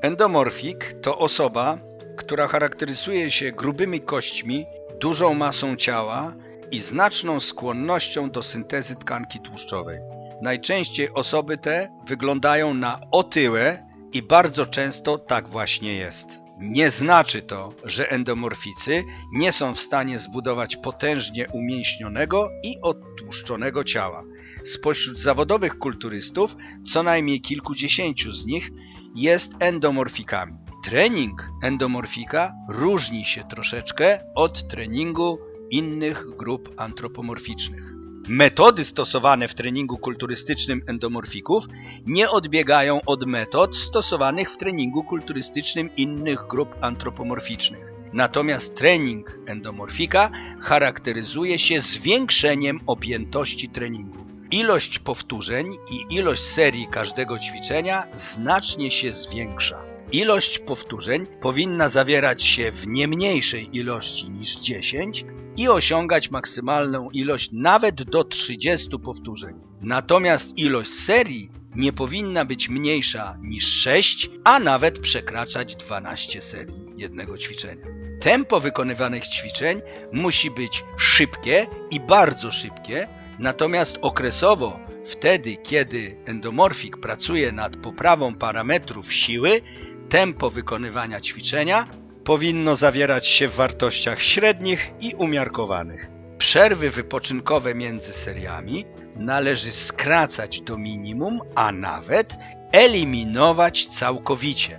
Endomorfik to osoba, która charakteryzuje się grubymi kośćmi, dużą masą ciała i znaczną skłonnością do syntezy tkanki tłuszczowej. Najczęściej osoby te wyglądają na otyłe i bardzo często tak właśnie jest. Nie znaczy to, że endomorficy nie są w stanie zbudować potężnie umięśnionego i odtłuszczonego ciała. Spośród zawodowych kulturystów co najmniej kilkudziesięciu z nich jest endomorfikami. Trening endomorfika różni się troszeczkę od treningu innych grup antropomorficznych. Metody stosowane w treningu kulturystycznym endomorfików nie odbiegają od metod stosowanych w treningu kulturystycznym innych grup antropomorficznych. Natomiast trening endomorfika charakteryzuje się zwiększeniem objętości treningu. Ilość powtórzeń i ilość serii każdego ćwiczenia znacznie się zwiększa. Ilość powtórzeń powinna zawierać się w nie mniejszej ilości niż 10 i osiągać maksymalną ilość nawet do 30 powtórzeń. Natomiast ilość serii nie powinna być mniejsza niż 6, a nawet przekraczać 12 serii jednego ćwiczenia. Tempo wykonywanych ćwiczeń musi być szybkie i bardzo szybkie, natomiast okresowo wtedy, kiedy endomorfik pracuje nad poprawą parametrów siły, tempo wykonywania ćwiczenia powinno zawierać się w wartościach średnich i umiarkowanych. Przerwy wypoczynkowe między seriami należy skracać do minimum, a nawet eliminować całkowicie.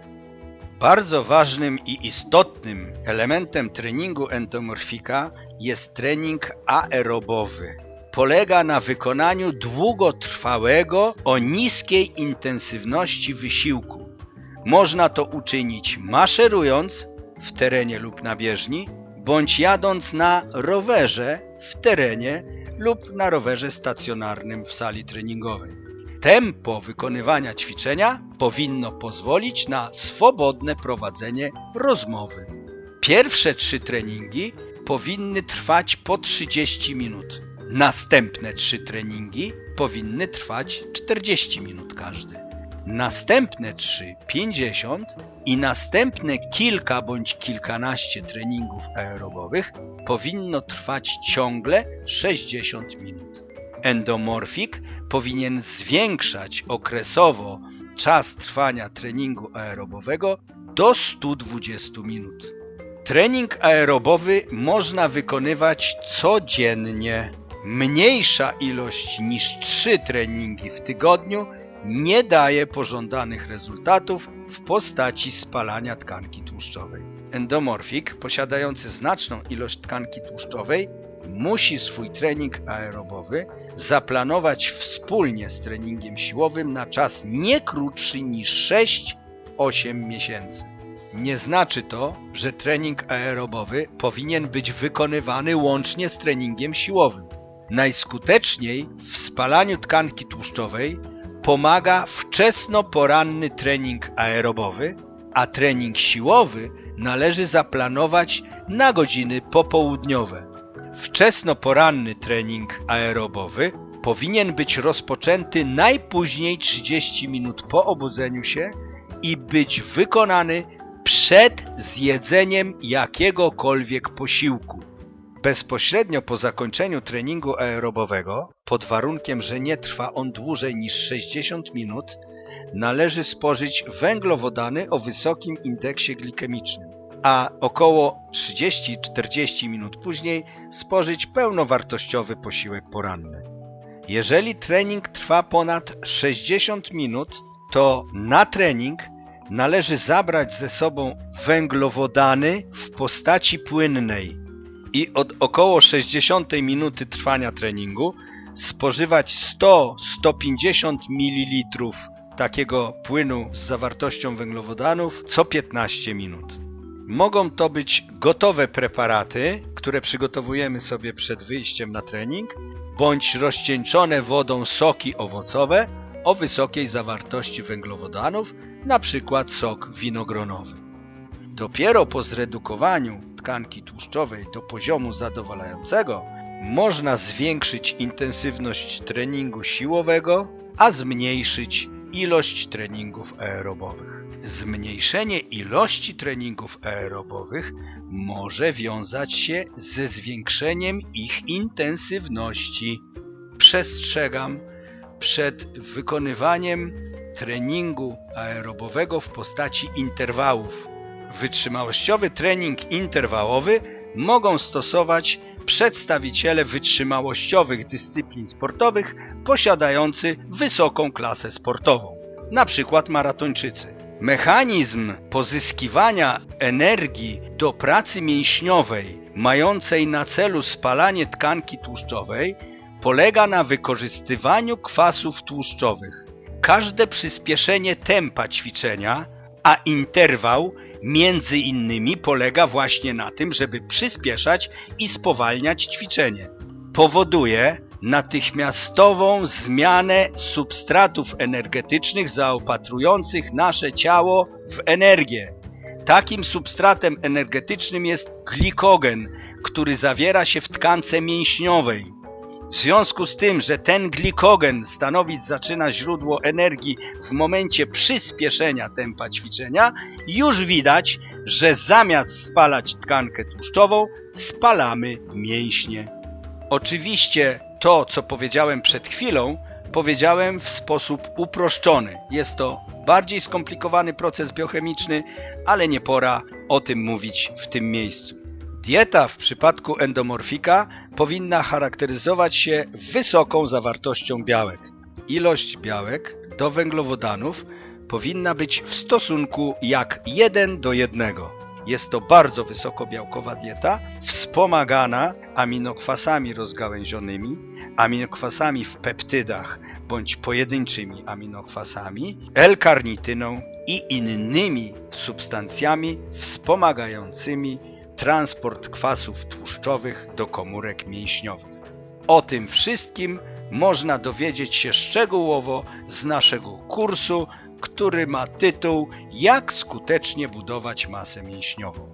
Bardzo ważnym i istotnym elementem treningu endomorfika jest trening aerobowy. Polega na wykonaniu długotrwałego o niskiej intensywności wysiłku. Można to uczynić maszerując w terenie lub na bieżni, bądź jadąc na rowerze w terenie lub na rowerze stacjonarnym w sali treningowej. Tempo wykonywania ćwiczenia powinno pozwolić na swobodne prowadzenie rozmowy. Pierwsze trzy treningi powinny trwać po 30 minut. Następne trzy treningi powinny trwać 40 minut każdy. Następne trzy 50 i następne kilka bądź kilkanaście treningów aerobowych powinno trwać ciągle 60 minut. Endomorfik powinien zwiększać okresowo czas trwania treningu aerobowego do 120 minut. Trening aerobowy można wykonywać codziennie. Mniejsza ilość niż 3 treningi w tygodniu nie daje pożądanych rezultatów w postaci spalania tkanki tłuszczowej. Endomorfik, posiadający znaczną ilość tkanki tłuszczowej, musi swój trening aerobowy zaplanować wspólnie z treningiem siłowym na czas nie krótszy niż 6-8 miesięcy. Nie znaczy to, że trening aerobowy powinien być wykonywany łącznie z treningiem siłowym. Najskuteczniej w spalaniu tkanki tłuszczowej pomaga wczesno-poranny trening aerobowy, a trening siłowy należy zaplanować na godziny popołudniowe. Wczesno-poranny trening aerobowy powinien być rozpoczęty najpóźniej 30 minut po obudzeniu się i być wykonany przed zjedzeniem jakiegokolwiek posiłku. Bezpośrednio po zakończeniu treningu aerobowego, pod warunkiem, że nie trwa on dłużej niż 60 minut, należy spożyć węglowodany o wysokim indeksie glikemicznym, a około 30-40 minut później spożyć pełnowartościowy posiłek poranny. Jeżeli trening trwa ponad 60 minut, to na trening należy zabrać ze sobą węglowodany w postaci płynnej i od około 60 minuty trwania treningu spożywać 100-150 ml takiego płynu z zawartością węglowodanów co 15 minut. Mogą to być gotowe preparaty, które przygotowujemy sobie przed wyjściem na trening, bądź rozcieńczone wodą soki owocowe o wysokiej zawartości węglowodanów, przykład sok winogronowy. Dopiero po zredukowaniu tkanki tłuszczowej do poziomu zadowalającego można zwiększyć intensywność treningu siłowego, a zmniejszyć ilość treningów aerobowych. Zmniejszenie ilości treningów aerobowych może wiązać się ze zwiększeniem ich intensywności. Przestrzegam przed wykonywaniem treningu aerobowego w postaci interwałów. Wytrzymałościowy trening interwałowy mogą stosować przedstawiciele wytrzymałościowych dyscyplin sportowych posiadający wysoką klasę sportową, przykład maratończycy. Mechanizm pozyskiwania energii do pracy mięśniowej mającej na celu spalanie tkanki tłuszczowej polega na wykorzystywaniu kwasów tłuszczowych. Każde przyspieszenie tempa ćwiczenia, a interwał między innymi polega właśnie na tym, żeby przyspieszać i spowalniać ćwiczenie. Powoduje natychmiastową zmianę substratów energetycznych zaopatrujących nasze ciało w energię. Takim substratem energetycznym jest glikogen, który zawiera się w tkance mięśniowej. W związku z tym, że ten glikogen stanowić zaczyna źródło energii w momencie przyspieszenia tempa ćwiczenia, już widać, że zamiast spalać tkankę tłuszczową, spalamy mięśnie. Oczywiście to, co powiedziałem przed chwilą, powiedziałem w sposób uproszczony. Jest to bardziej skomplikowany proces biochemiczny, ale nie pora o tym mówić w tym miejscu. Dieta w przypadku endomorfika powinna charakteryzować się wysoką zawartością białek. Ilość białek do węglowodanów powinna być w stosunku jak 1 do 1. Jest to bardzo wysokobiałkowa dieta, wspomagana aminokwasami rozgałęzionymi, aminokwasami w peptydach bądź pojedynczymi aminokwasami, L-karnityną i innymi substancjami wspomagającymi transport kwasów tłuszczowych do komórek mięśniowych. O tym wszystkim można dowiedzieć się szczegółowo z naszego kursu, który ma tytuł Jak skutecznie budować masę mięśniową.